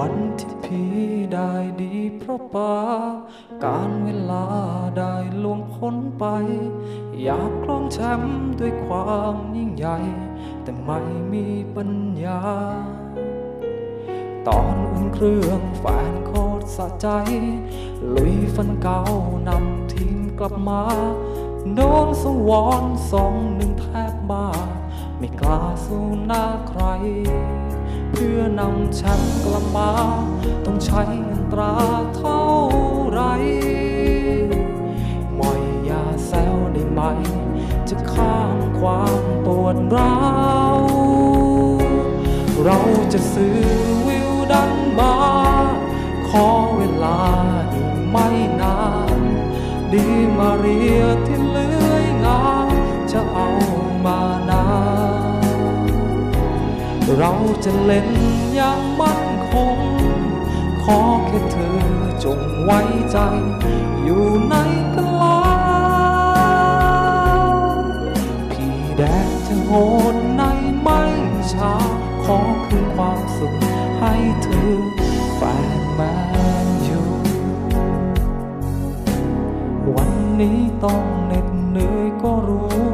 วันที่พี่ได้ดีเพราะปาการเวลาได้ล่วงพ้นไป อยากครองแชมป์ด้วยความยิ่งใหญ่ แต่ไม่มีปัญญา ตอนอุ่นเครื่องแฟนโคตรสะใจ ลุยฟันเก่านำทีมกลับมา โดนสวอนสองหนึ่งแทบบ้า ไม่กล้าสู้หน้าใคร เพื่อนำแชมป์กลับมา ต้องใช้เงินตราเท่าไหรมอยยาแซวได้ไหม จะข้ามความปวดร้าวเราจะซื้อวิวดันมาขอเวลาอีกไม่นาน ดีมาเรียที่เลือ เราจะเล่นอย่างมั่นคง ขอแค่เธอจงไว้ใจ อยู่ในกลาพี่แดงจะโหดในไม่ช้า ขอคืนความสุขให้เธอแฟนแมนอยู่วันนี้ต้องเหน็ดเหนื่อยก็รู้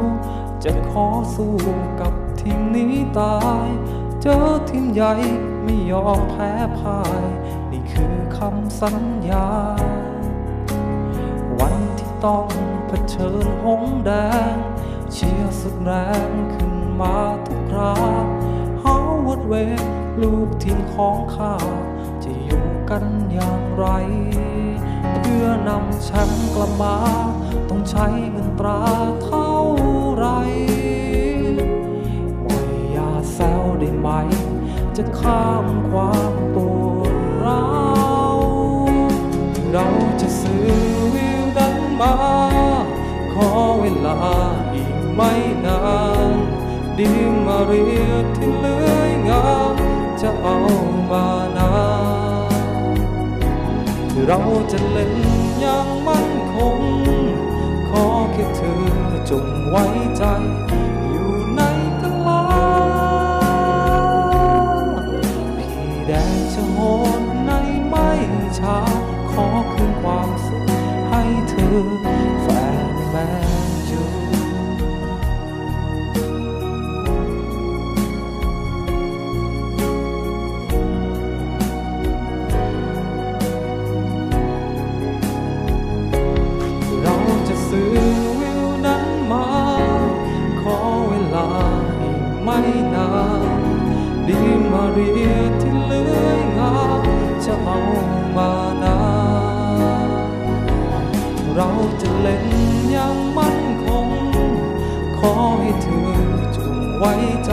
จะขอสู้กับทีมนี้ตาย จอทีมใหญ่ไม่ยอมแพ้พ่าย นี่คือคำสัญญา วันที่ต้องเผชิญหงแดง เชียร์สุดแรงขึ้นมาทุกคราเฮาวัดเวลูกทีมของข้า จะอยู่กันอย่างไร เพื่อนำแชมป์กลับมา ต้องใช้เงินตราเท่า ข้ามความปวดร้าวเราจะซื้อวิวดันมา ขอเวลาอีกไม่นานดีมาเรียที่เลื้อยงามจะเอามานาเราจะเล่นอย่างมั่นคง ขอแค่เธอจงไว้ใจ แดงจะโหดในไม่ช้า เธอจงไว้ใจ